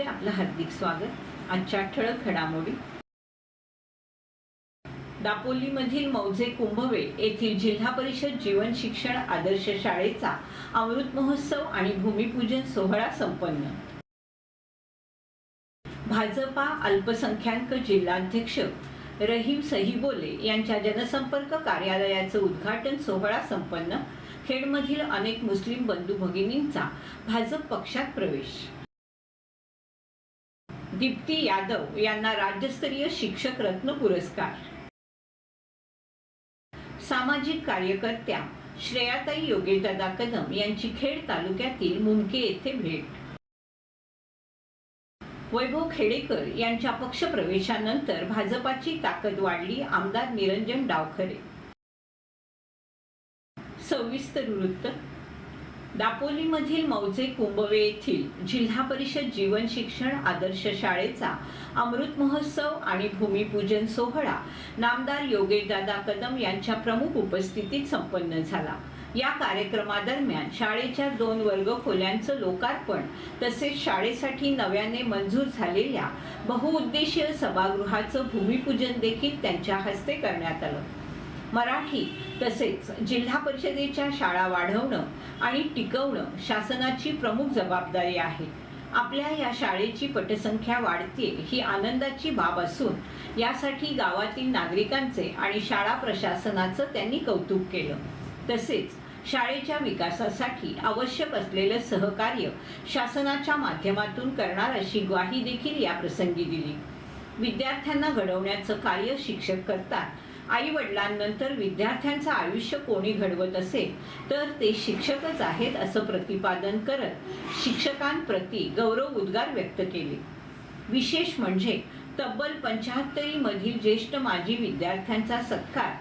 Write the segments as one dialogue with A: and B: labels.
A: हार्दिक स्वागत. आजच्या ठळक घडामोडी. दापोलीमधील मौजे कुंभवे येथील जिल्हा परिषद जीवन शिक्षण आदर्श शाळेचा अमृत महोत्सव आणि भूमिपूजन सोहळा संपन्न. भाजपा अल्पसंख्याक जिल्हाध्यक्ष रहीम सहीबोले यांच्या जनसंपर्क कार्यालयाचं उद्घाटन सोहळा संपन्न. खेडमधील अनेक मुस्लिम बंधू भगिनींचा भाजप पक्षात प्रवेश. दीप्ती यादव यांना राज्यस्तरीय शिक्षक रत्न पुरस्कार. सामाजिक कार्यकर्त्या श्रेयाताई योगेशदादा कदम यांची खेड तालुक्यातील मुमके येथे भेट. वैभव खेडेकर यांच्या पक्षप्रवेशानंतर भाजपाची ताकद वाढली आमदार निरंजन डावखरे. सविस्तर वृत्त दापोलीमधील मौजे कुंभवे येथील जिल्हा परिषद जीवन शिक्षण आदर्श शाळेचा अमृत महोत्सव आणि भूमिपूजन सोहळा नामदार योगेशदादा कदम यांच्या प्रमुख उपस्थितीत संपन्न झाला. या कार्यक्रमादरम्यान शाळेच्या दोन वर्ग खोल्यांचं लोकार्पण तसेच शाळेसाठी नव्याने मंजूर झालेल्या बहुउद्देशीय सभागृहाचं भूमिपूजन देखील त्यांच्या हस्ते करण्यात आलं. मराठी तसेच जिल्हा परिषदेच्या शाळा वाढवणं आणि टिकवणं शासनाची प्रमुख जबाबदारी आहे. आपल्या या शाळेची पटसंख्या वाढते ही आनंदाची बाब असून यासाठी गावातील नागरिकांचे आणि शाळा प्रशासनाचं त्यांनी कौतुक केलं. तसेच शाळेच्या विकासासाठी आवश्यक असलेलं सहकार्य शासनाच्या माध्यमातून करणार अशी ग्वाही देखील या प्रसंगी दिली. विद्यार्थ्यांना घडवण्याचं कार्य शिक्षक करतात आई वडिलांनंतर विद्यार्थ्यांचं आयुष्य कोणी घडवत असेल तर ते शिक्षकच आहेत असं प्रतिपादन करत शिक्षकांप्रती गौरव उद्गार व्यक्त केले. विशेष म्हणजे तब्बल पंच्याहत्तरी मधील ज्येष्ठ माजी विद्यार्थ्यांचा सत्कार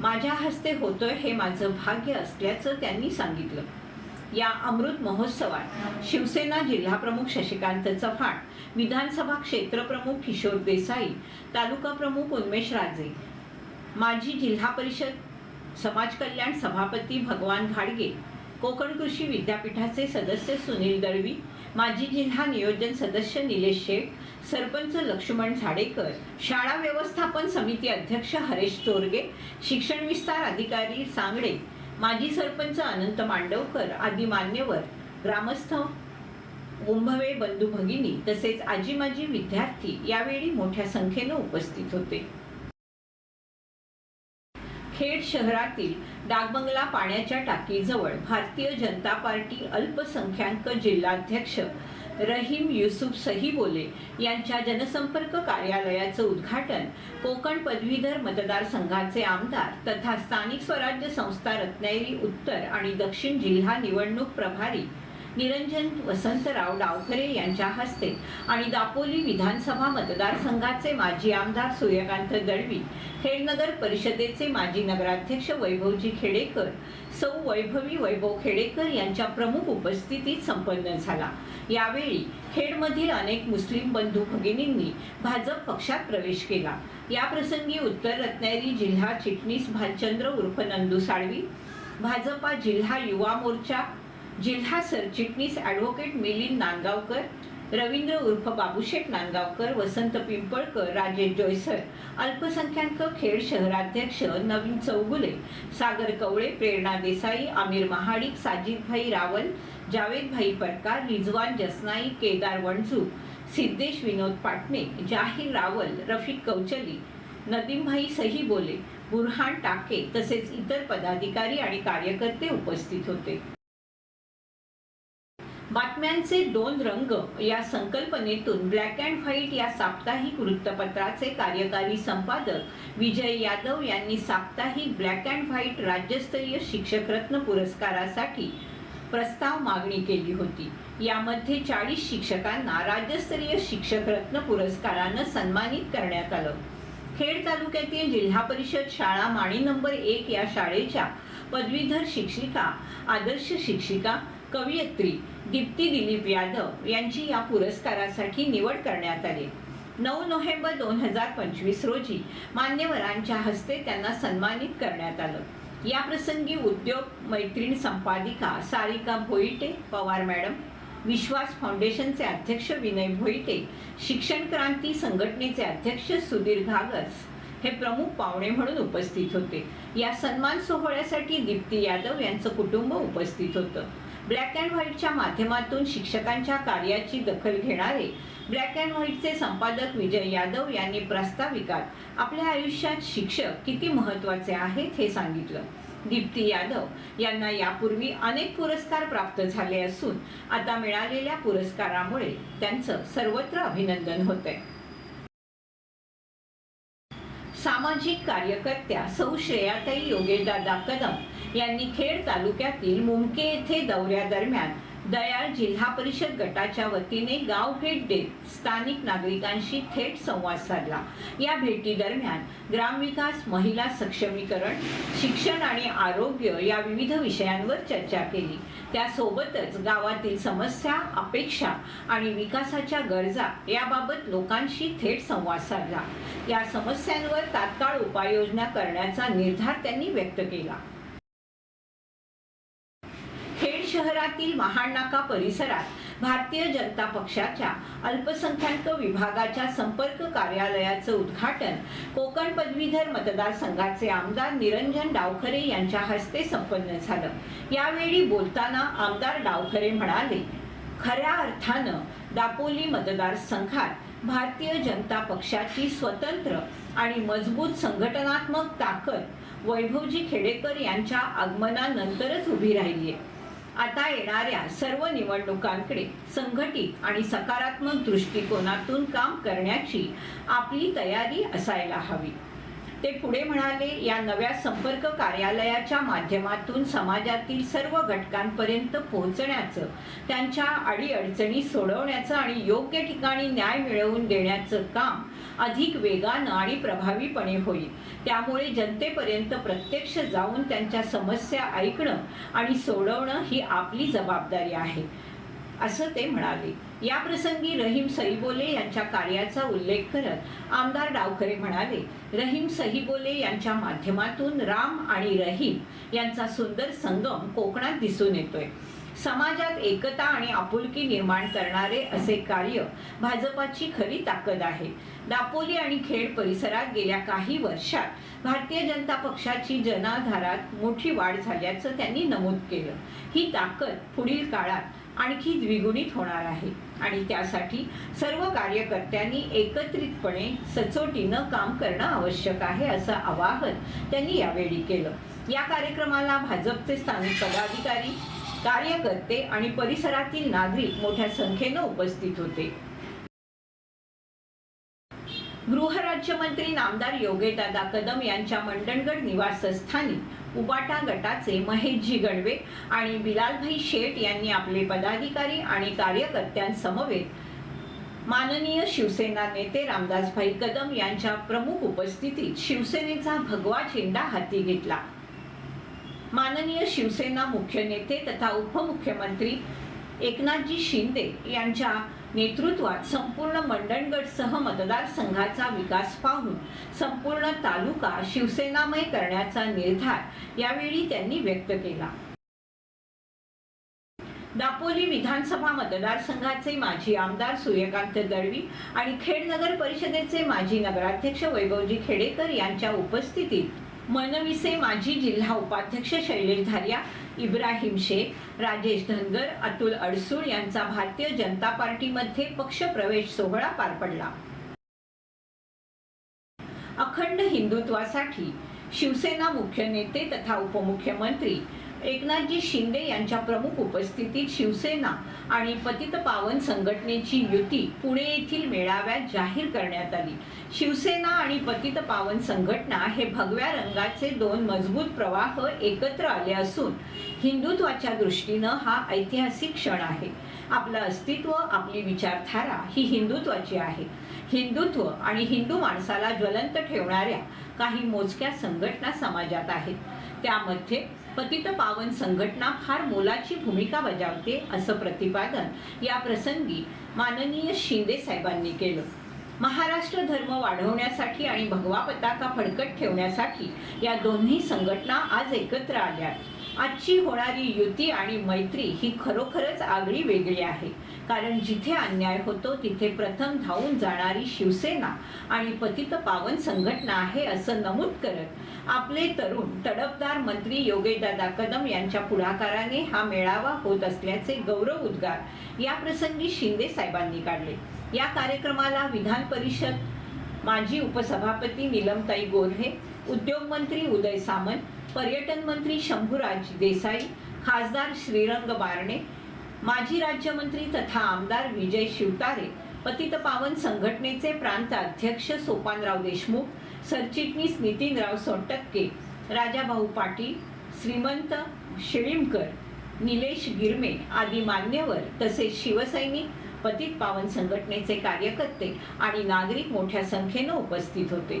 A: माझ्या हस्ते होतोय हे माझं भाग्य असल्याचं त्यांनी सांगितलं. या अमृत महोत्सवात शिवसेना जिल्हाप्रमुख शशिकांत चव्हाण विधानसभा क्षेत्रप्रमुख किशोर देसाई तालुका प्रमुख उन्मेश राजे माजी जिल्हा परिषद समाज कल्याण सभापती भगवान घाडगे कोकण कृषी विद्यापीठाचे सदस्य सुनील दळवी माजी जिल्हा नियोजन सदस्य निलेश शेठ सरपंच लक्ष्मण झाडेकर शाळा व्यवस्थापन समिती अध्यक्ष हरेश चोरगे शिक्षण विस्तार अधिकारी सांगडे माजी सरपंच अनंत मांडवकर आदी मान्यवर ग्रामस्थ कुंभवे बंधू भगिनी तसेच आजी माजी विद्यार्थी यावेळी मोठ्या संख्येनं उपस्थित होते. खेड शहरातील डागबंगला पाण्याच्या टाकीजवळ भारतीय जनता पार्टी अल्पसंख्याक जिल्हाध्यक्ष रहीम युसुफ सहीबोले यांच्या जनसंपर्क कार्यालयाचं उद्घाटन कोकण पदवीधर मतदारसंघाचे आमदार तथा स्थानिक स्वराज्य संस्था रत्नागिरी उत्तर आणि दक्षिण जिल्हा निवडणूक प्रभारी निरंजन वसंतराव डावखरे यांच्या हस्ते आणि दापोली विधानसभा मतदारसंघाचे माजी आमदार सूर्यकांत दळवी खेडनगर परिषदेचे माजी नगराध्यक्ष वैभवजी खेडेकर सौ वैभवी वैभव खेडेकर यांच्या प्रमुख उपस्थितीत संपन्न झाला. यावेळी खेडमधील अनेक मुस्लिम बंधू भगिनींनी भाजप पक्षात प्रवेश केला. याप्रसंगी उत्तर रत्नागिरी जिल्हा चिटणीस भालचंद्र उर्फ नंदू साळवी भाजपा जिल्हा युवा मोर्चा जिल्हा सरचिटणीस ॲडव्होकेट मिलिंद नांदगावकर रवींद्र उर्फ बाबूशेठ नांदगावकर वसंत पिंपळकर राजेश जोयसर अल्पसंख्याक खेड शहराध्यक्ष नवीन चौगुले सागर कवळे प्रेरणा देसाई आमिर महाडिक साजिदभाई रावल जावेदभाई परकार रिजवान जसनाई केदार वणजू सिद्धेश विनोद पाटणे जाहीर रावल रफिक कौचली नदीमभाई सही बोले बुरहान टाके तसेच इतर पदाधिकारी आणि कार्यकर्ते उपस्थित होते. बातम्यांचे दोन रंग या संकल्पनेतून ब्लॅक अँड व्हाईट या साप्ताहिक वृत्तपत्राचे कार्यकारी संपादक विजय यादव यांनी साप्ताहिक ब्लॅक अँड व्हाईट राज्यस्तरीय शिक्षक रत्न पुरस्कारासाठी प्रस्ताव मागणी केली होती. यामध्ये चाळीस शिक्षकांना राज्यस्तरीय शिक्षक रत्न पुरस्कारानं सन्मानित करण्यात आलं. खेड तालुक्यातील जिल्हा परिषद शाळा माणी नंबर एक या शाळेच्या पदवीधर शिक्षिका आदर्श शिक्षिका कवयित्री दीप्ती दिलीप यादव यांची या पुरस्कारासाठी निवड करण्यात आली. नऊ नोव्हेंबर दोन हजार पंचवीस रोजी मान्यवरांच्या हस्ते त्यांना सन्मानित करण्यात आलं. या प्रसंगी उद्योग मैत्रीण संपादिका सारिका भोईटे पवार मॅडम विश्वास फाउंडेशनचे अध्यक्ष विनय भोईटे शिक्षण क्रांती संघटनेचे अध्यक्ष सुधीर घागस हे प्रमुख पाहुणे म्हणून उपस्थित होते. या सन्मान सोहळ्यासाठी दीप्ती यादव यांचं कुटुंब उपस्थित होतं. ब्लॅक अँड व्हाईटच्या माध्यमातून शिक्षकांच्या कार्याची दखल घेणारे ब्लॅक अँड व्हाईटचे संपादक विजय यादव यांनी प्रास्ताविकात आपल्या आयुष्यात शिक्षक किती महत्त्वाचे आहेत हे सांगितलं. दीप्ती यादव यांना यापूर्वी अनेक पुरस्कार प्राप्त झाले असून आता मिळालेल्या पुरस्कारामुळे त्यांचं सर्वत्र अभिनंदन होतंय. सामाजिक कार्यकर्त्या सौ श्रेयाताई योगेशदादा कदम यांनी खेड तालुक्यातील मुमके येथे दौऱ्यादरम्यान दयाळ जिल्हा परिषद गटाच्या वतीने गाव भेट देत स्थानिक नागरिकांशी थेट संवाद साधला. या भेटी दरम्यान ग्रामविकास महिला सक्षमीकरण शिक्षण आणि आरोग्य या विविध विषयांवर चर्चा केली. त्यासोबतच गावातील समस्या अपेक्षा आणि विकासाच्या गरजा याबाबत लोकांशी थेट संवाद साधला. या समस्यांवर तात्काळ उपाययोजना करण्याचा निर्धार त्यांनी व्यक्त केला. शहरातील महानाका परिसरात भारतीय जनता पक्षाच्या अल्पसंख्याक विभागाच्या संपर्क कार्यालयाचं उद्घाटन कोकण पदवीधर मतदारसंघाचे आमदार निरंजन डावखरे यांच्या हस्ते संपन्न झालं. यावेळी बोलताना आमदार डावखरे म्हणाले खऱ्या अर्थानं दापोली मतदारसंघात भारतीय जनता पक्षाची स्वतंत्र आणि मजबूत संघटनात्मक ताकद वैभवजी खेडेकर यांच्या आगमनानंतरच उभी राहिली आहे आता येणाऱ्या सर्व निवडणुकांकडे संघटित आणि सकारात्मक दृष्टिकोनातून काम करण्याची आपली तयारी असायला हवी. ते पुढे म्हणाले या नव्या संपर्क कार्यालयाच्या माध्यमातून समाजातील सर्व घटकांपर्यंत पोहोचण्याचं त्यांच्या अडीअडचणी सोडवण्याचं आणि योग्य ठिकाणी न्याय मिळवून देण्याचं काम अधिक वेगानं आणि प्रभावीपणे होईल. त्यामुळे जनतेपर्यंत प्रत्यक्ष जाऊन त्यांच्या समस्या ऐकणं आणि सोडवणं ही आपली जबाबदारी आहे. असं ते म्हणाले. या प्रसंगी रहीम सईबोले यांच्या कार्याचा उल्लेख करत आमदार डावखरे म्हणाले रहीम सहीबोले यांच्या माध्यमातून राम आणि रहीम यांचा सुंदर संगम कोकणात दिसून येतोय. समाजात एकता आणि आपुलकी निर्माण करणारे असे कार्य भाजपाची खरी ताकद आहे. दापोली आणि खेड परिसरात गेल्या काही वर्षात भारतीय जनता पक्षाची जनाधारात मोठी वाढ झाल्याचं त्यांनी नमूद केलं. ही ताकद पुढील काळात आणखी द्विगुणित होणार आहे. आणि त्यासाठी सर्व कार्यकर्त्यांनी एकत्रितपणे सचोटीनं काम करणं आवश्यक आहे असं आवाहन त्यांनी यावेळी केलं. या कार्यक्रमाला भाजपचे स्थानिक पदाधिकारी कार्यकर्ते आणि परिसरातील नागरिक मोठ्या संख्येनं उपस्थित होते. गृहराज्यमंत्री नामदार योगेदादा कदम यांच्या मंडणगड निवासस्थानी उबाटा गटाचे महेशजी गणवे आणि बिलालभाई शेठ यांनी आपले पदाधिकारी आणि कार्यकर्त्यांसमवेत माननीय शिवसेना नेते रामदासभाई कदम यांच्या प्रमुख उपस्थितीत शिवसेनेचा भगवा झेंडा हाती घेतला. माननीय शिवसेना मुख्य नेते तथा उपमुख्यमंत्री एकनाथजी शिंदे यांच्या नेतृत्वात संपूर्ण मंडणगडसह मतदारसंघाचा विकास पाहून संपूर्ण तालुका शिवसेनामय करण्याचा निर्धार यावेळी त्यांनी व्यक्त केला. दापोली विधानसभा मतदारसंघाचे माजी आमदार सूर्यकांत दळवी आणि खेड नगर परिषदेचे माजी नगराध्यक्ष वैभवजी खेडेकर यांच्या उपस्थितीत मनविसे माजी जिल्हा उपाध्यक्ष शैलेश धारिया इब्राहिम शेख राजेश धनगर अतुल अडसूळ यांचा भारतीय जनता पार्टीमध्ये पक्षप्रवेश सोहळा पार पडला. अखंड हिंदुत्वासाठी शिवसेना मुख्य नेते तथा उपमुख्यमंत्री एकनाथजी शिंदे यांच्या प्रमुख उपस्थितीत शिवसेना आणि पतित पावन संघटनेची युती पुणे येथील मेळाव्यात जाहीर करण्यात आली. शिवसेना आणि पतित पावन संघटना हे भगव्या रंगाचे दोन मजबूत प्रवाह एकत्र आले असून हिंदुत्वाच्या दृष्टीनं हा ऐतिहासिक क्षण आहे. आपलं अस्तित्व आपली विचारधारा ही हिंदुत्वाची आहे. हिंदुत्व आणि हिंदू माणसाला ज्वलंत ठेवणाऱ्या काही मोजक्या संघटना समाजात आहेत. त्यामध्ये पतित पावन संघटना फार मोलाची भूमिका बजावते असं प्रतिपादन या प्रसंगी माननीय शिंदे साहेबांनी केलं. महाराष्ट्र धर्म वाढवण्यासाठी आणि भगवा पताका फडकत ठेवण्यासाठी या दोन्ही संघटना आज एकत्र आल्या आजची होणारी युती आणि मैत्री ही खरोखरच आगळी वेगळी आहे. कारण जिथे अन्याय होतो तिथे प्रथम धावून जाणारी शिवसेना आणि पतित पावन संघटना आहे असं नमूद करत आपले तरुण तडफदार मंत्री योगेशदादा कदम यांच्या पुढाकाराने हा मेळावा होत असल्याचे गौरव उद्गार या प्रसंगी शिंदे साहेबांनी काढले. या कार्यक्रमाला विधान परिषद माजी उपसभापती नीलमताई गोऱ्हे उद्योग मंत्री उदय सामंत पर्यटन मंत्री शंभूराज देसाई खासदार श्रीरंग बारणे माजी राज्यमंत्री तथा आमदार विजय शिवतारे पतित पावन संघटनेचे प्रांत अध्यक्ष सोपानराव देशमुख सरचिटणीस नितीनराव सोनटक्के राजाभाऊ पाटील श्रीमंत शिळीमकर निलेश गिरमे आदी मान्यवर तसेच शिवसैनिक पतित पावन संघटनेचे कार्यकर्ते आणि नागरिक मोठ्या संख्येनं उपस्थित होते.